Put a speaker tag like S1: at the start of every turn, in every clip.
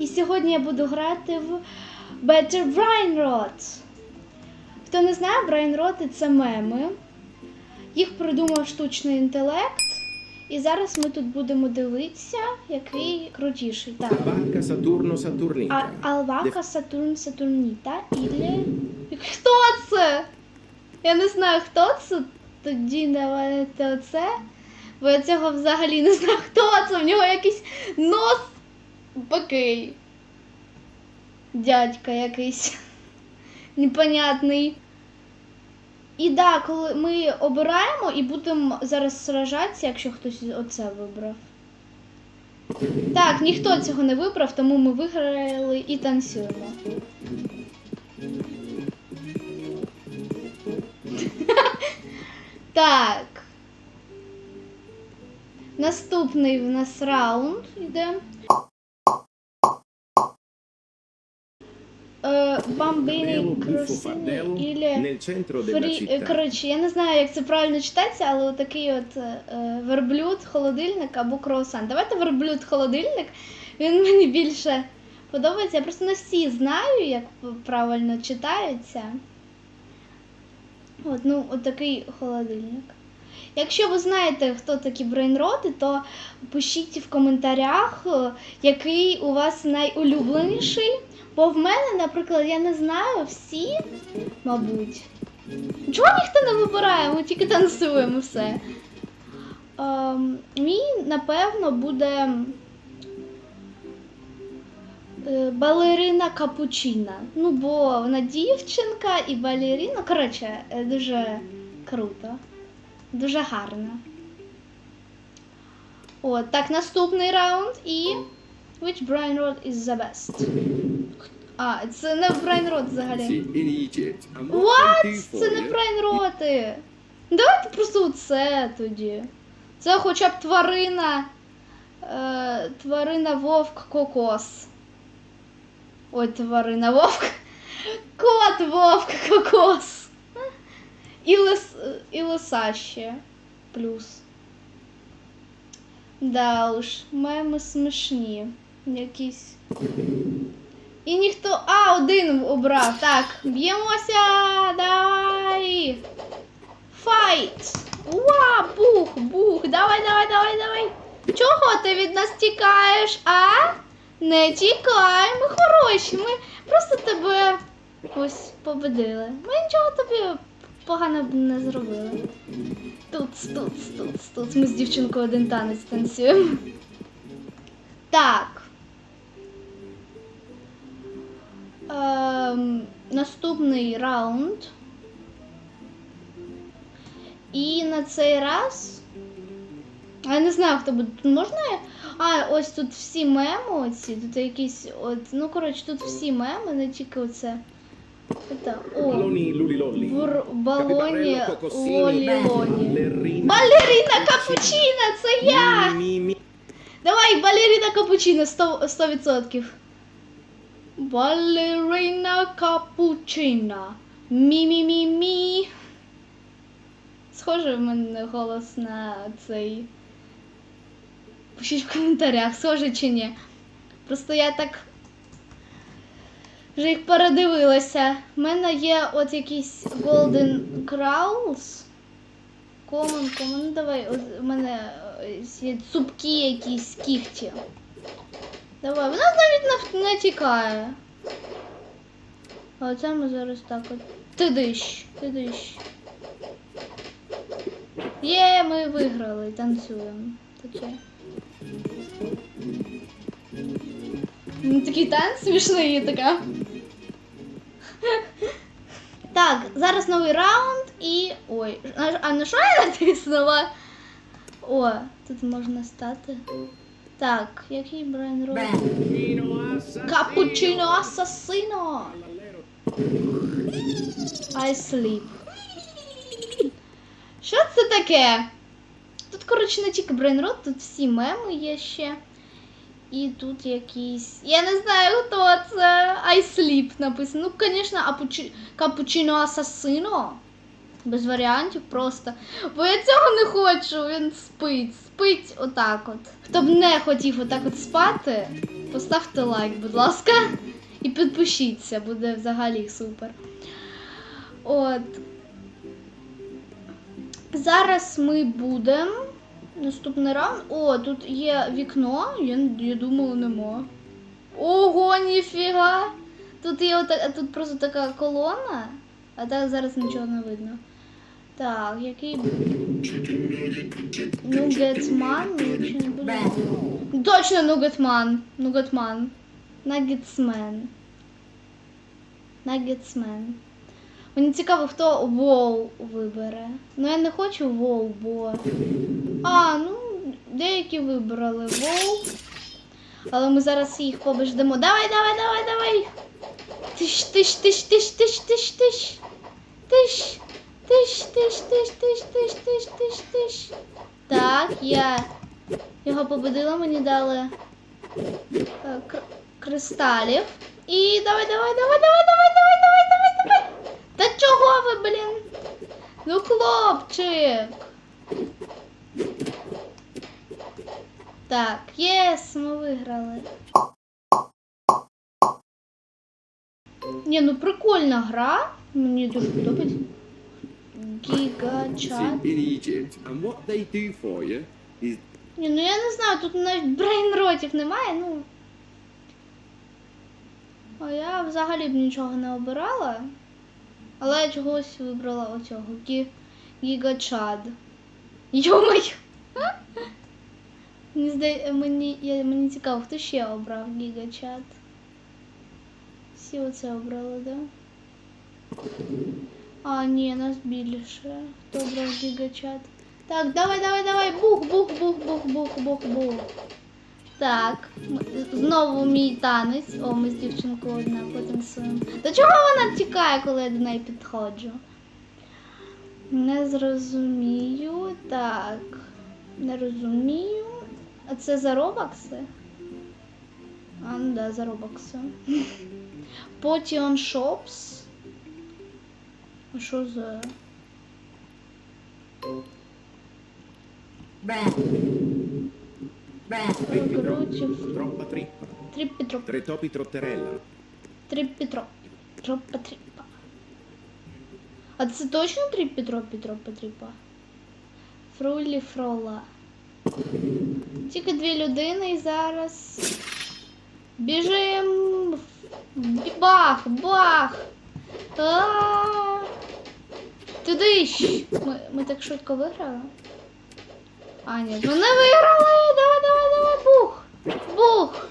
S1: І сьогодні я буду грати в Better Brain Rot. Хто не знає, Brain Rot це меми. Їх придумав штучний інтелект. І зараз ми тут будемо дивитися, який крутіший. Так.
S2: Vacca Saturno
S1: А,
S2: Saturnita.
S1: Сатурн Сатурніта Ілі. Хто це? Я не знаю, хто це. Тоді давайте оце. Бо я цього взагалі не знаю, хто це. В нього якийсь нос такий. Дядька якийсь. Непонятний. І да, коли ми обираємо і будемо зараз сражатися, якщо хтось оце вибрав. Так, ніхто цього не вибрав, тому ми виграли і танцюємо. так. Наступний в нас раунд йде. Ілі...
S2: centro della
S1: Фрі... Коротше, я не знаю, як це правильно читається, але отакий от е, е, верблюд, холодильник або круасан. Давайте верблюд холодильник. Він мені більше подобається. Я просто не всі знаю, як правильно читаються. От, ну, отакий холодильник. Якщо ви знаєте, хто такі брейнроти, то пишіть в коментарях, е, який у вас найулюбленіший. Бо в мене, наприклад, я не знаю всі, мабуть. Чого ніхто не вибирає, ми тільки танцюємо все. Ем, мій, напевно, буде е, балерина капучина. Ну, бо вона дівчинка і балерина. Коротше, е, дуже круто. Дуже гарно. От, так, наступний раунд і. Which brain rot is the best? А, це не brain rot взагалі. What? Це не
S2: eh?
S1: брейнроти. Давайте просто це тоді. Це хоча б тварина. Е, тварина вовк кокос. Ой, тварина вовк. Кот вовк кокос. І, лис, і лиса ще. Плюс. Да уж, меми смішні. Якісь. І ніхто. А, один обрав. Так, б'ємося. Давай. Файт. Уа, бух, бух. Давай, давай, давай, давай. Чого ти від нас тікаєш, а? Не тікай, ми хороші. Ми просто тебе ось победили. Ми нічого тобі погано б не зробили. Тут, тут, тут, тут. Ми з дівчинкою один танець танцюємо. Так. Ем, наступний раунд. І на цей раз. А я не знаю, хто буде. Тут можна. А, ось тут всі меми оці. Тут якісь. От, ну, коротше, тут всі меми, не тільки оце. Это, о,
S2: Balloni lulilolli.
S1: в балоні лолі-лоні. Балерина капучина, це я! Давай, балерина капучино 100%. 100%. Балерина капучино. Мі-мі-мі-мі. Схоже в мене голос на цей. Пишіть в коментарях, схоже чи ні. Просто я так вже їх передивилася. У мене є от якісь Golden Crowls. Common, common, ну давай, у мене е, є цупкі якісь кігті. Давай, вона навіть не, тікає. А оце ми зараз так от. Ти диш, ти диш. Є, ми виграли, танцюємо. Таке. Ну, Такий танц смішний така. Так, зараз новий раунд і. Ой, а, на що я натиснула? О, тут можна стати. Так, який Брайан Рот? Капучино асасино! I sleep. Що це таке? Тут, коротше, не тільки брейнрот, тут всі меми є ще. І тут якісь. Я не знаю, хто це. I написано. Ну, звісно, апучі... капучино асасино. Без варіантів просто. Бо я цього не хочу, він спить. Спить отак от. Хто б не хотів отак от спати, поставте лайк, будь ласка. І підпишіться, буде взагалі супер. От. Зараз ми будемо. Наступний раунд. О, тут є вікно, я, я думала, нема. Ого, ніфіга! Тут є ота, тут просто така колона, а так зараз нічого не видно. Так, який. Нугетман? Ну? Точно Нугетман. Нугетман. Нагетсмен. Нагетсмен. Мені цікаво, хто Вол вибере. Ну я не хочу Вол, бо. А, ну, деякі вибрали Вол. Але ми зараз їх побеждемо. Давай, давай, давай, давай. Тиш, тиш, тиш, тиш, тиш, тиш, тиш. Тиш. Тиш, тиш, тиш, тиш, тиш, тиш, тиш, тиш. Так, я його побудила, мені дали кристалів. І давай, давай, давай, давай, давай, давай, давай, давай. Та чого ви, блін? Ну, хлопчик. Так, єс, ми виграли. Ні, ну прикольна гра. Мені дуже подобається. Гіга
S2: Sì,
S1: чат.
S2: dirige. And what they do for you is
S1: Ні, ну я не знаю, тут навіть брейнротів немає, ну. А я взагалі б нічого не обирала. Але я чогось вибрала оцього. Гі... Гігачад. Йомай! Мені здає, мені, я, мені цікаво, хто ще обрав гігачат. Всі оце обрали, да? А, ні, нас більше. Хто обрав гігачат? Так, давай, давай, давай. Бух, бух, бух, бух, бух, бух, бух. Так, знову мій танець. О, ми з дівчинкою одна потанцюємо. До чого вона тікає, коли я до неї підходжу? Не зрозумію. Так. Не розумію. А це за робокси? А, ну да, за робокси. Potion Shops. А що за.
S3: Brad.
S2: Troppa trippa.
S1: Триппі троп.
S2: Tre topi trotterella.
S1: Триппі троп. Тропа тріпа. А це точно триппі тропі тропа тріпа? Фрулі фрола. Тільки дві людини і зараз. Біжим. Бах! Бах! А! Туди ж! Ми, ми так швидко виграли? А, ні, ну не виграли! Давай, давай! Бух! Бух!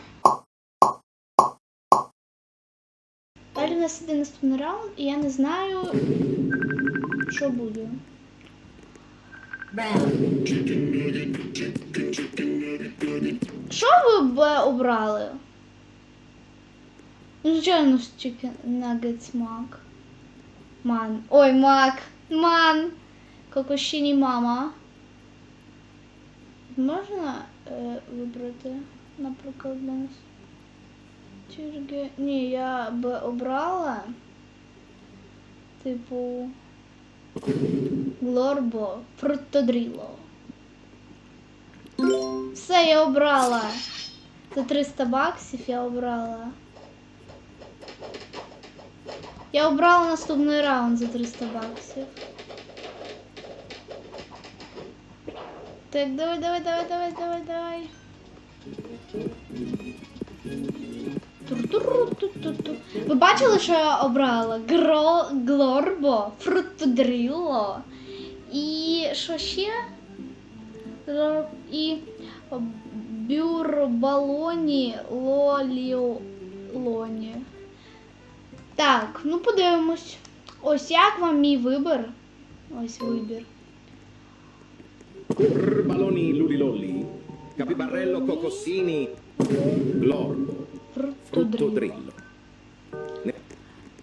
S1: Далі у нас іде наступний раунд, і я не знаю, що буде. Що ви б обрали? Ну, Звичайно, ж Chicken Nuggets Мак. Ман. Ой, Мак. Ман. Кокошіні мама. Можна е, вибрати, наприклад, для нас? Тірги. Ні, я б обрала. Типу. Глорбо. Фруттодріло. Все, я обрала. За 300 баксів я обрала. Я обрала наступний раунд за 300 баксів. Так, давай, давай, давай, давай, давай, давай. Ви бачили, що я обрала? Гро... Глорбо, фруттодріло. І що ще? І бюрбалоні лоліолоні. Так, ну подивимось. Ось як вам мій вибір? Ось вибір.
S2: Baloni lulilolli. Capibarello cocossini. Glorbo.
S1: Фруттодріло.
S2: Fruttodrillo.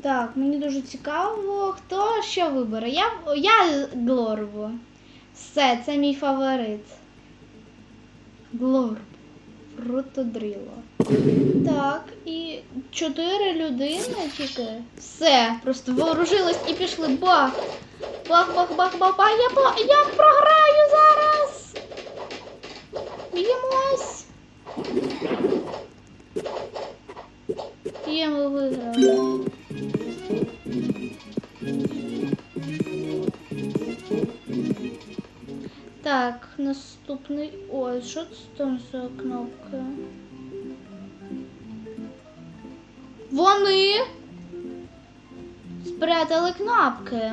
S1: Так, мені дуже цікаво, хто що вибере. Я, я Глорбо. Все, це мій фаворит. Глорбо. Фрутодріло. Так, і чотири людини тільки. Все, просто вооружились і пішли. Бах! Бах, бах, бах, бах, бах. Я, я програю! Б'ємось! Є, ми виграли. Так, наступний. Ой, що це там за кнопка? Вони спрятали кнопки.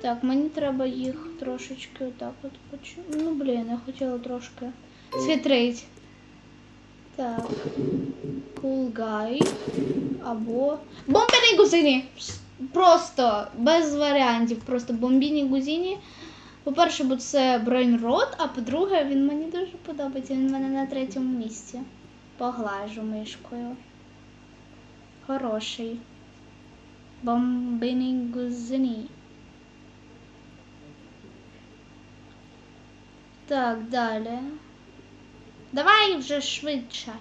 S1: Так, мені треба їх трошечки отак от почу. Ну, блін, я хотіла трошки схитрить. Так. Cool guy. Або. Бомбіні гузині! Просто без варіантів. Просто бомбіні гузині. По-перше, бо це брейнрот, а по-друге, він мені дуже подобається. Він в мене на третьому місці. Поглажу мишкою. Хороший. Бомбіні гузині. Так, далі. Давай вже швидше.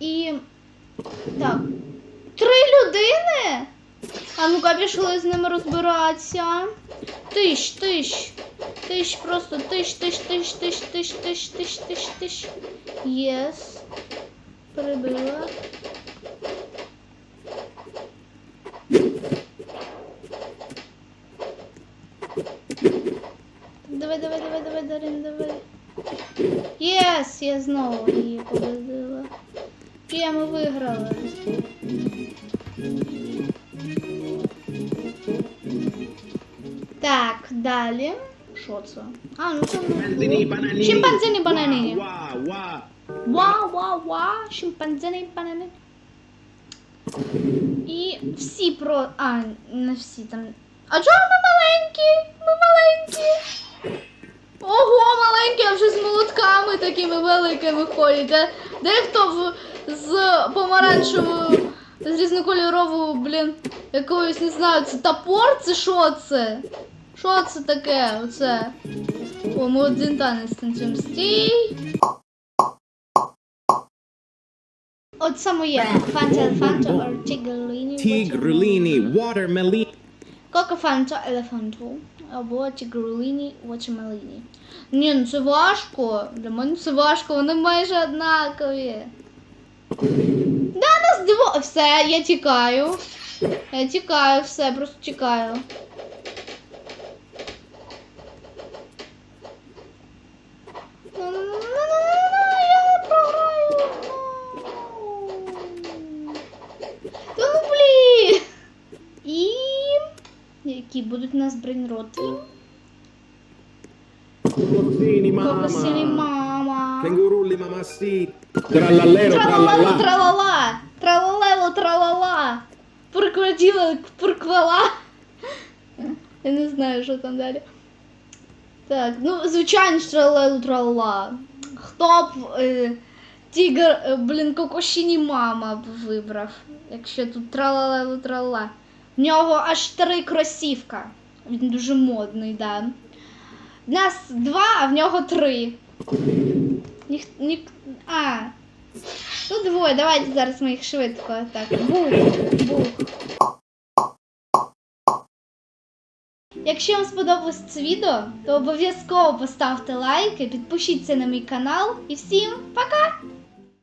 S1: І. Так. Три людини? А ну-ка пішли з ними розбиратися. Тиш, тиш. Тиш, просто тиш, тиш, тиш, тиш, тиш, тиш, тиш, тиш, тиш. Єс. Перебила. Давай, давай, давай. Єс, я знову її победила. Є, ми виграли. Так, далі. Що це? А, ну це
S2: bananini.
S1: Шимпанзини бананині.
S2: Wow, wow.
S1: Ва, ва, ва, шимпанзини банани. І всі про. А, не всі там. А чого ми маленькі? Ми маленькі. Ого, маленькі, а вже з молотками такими великими ходять. А Дехто в, з помаранчевою, з різнокольоровою, блін, якоюсь, не знаю, це топор, це що це? Що це таке? Оце. О, ми один танець танцюємо. Стій. От саме є. Фанта, фанта, or тігреліні.
S2: Watermelon.
S1: Кока фанта, елефанту. Або тігреліні, вочемеліні. Ні, ну це важко. Для мене це важко, вони майже однакові. Да, нас диво... Все, я тікаю. Я тікаю, все, просто тікаю. Ну-ну-ну-ну-ну-ну, Я програю. Та ну блін. І будуть у нас брейнроти?
S2: Cocossini,
S1: Кокосіні
S2: mamma.
S1: мама.
S2: Kengurulli, mamma sì. Trallallero,
S1: Тралалело,
S2: trallallà.
S1: тралала. Тралалело, тралала. Прикладіла, приквела. Я не знаю, що там далі. Так, ну, звичайно ж тралалело, тралала. Хто б е, тігр, е, блін, кокошіні мама б вибрав, якщо тут тралалело, тралала. В нього аж три кросівка. Він дуже модний, да. В нас два, а в нього три. Ніх, ніх, а. Ну, двоє, давайте зараз ми їх швидко. Так, бух, бух. Якщо вам сподобалось це відео, то обов'язково поставте лайки, підпишіться на мій канал і всім пока!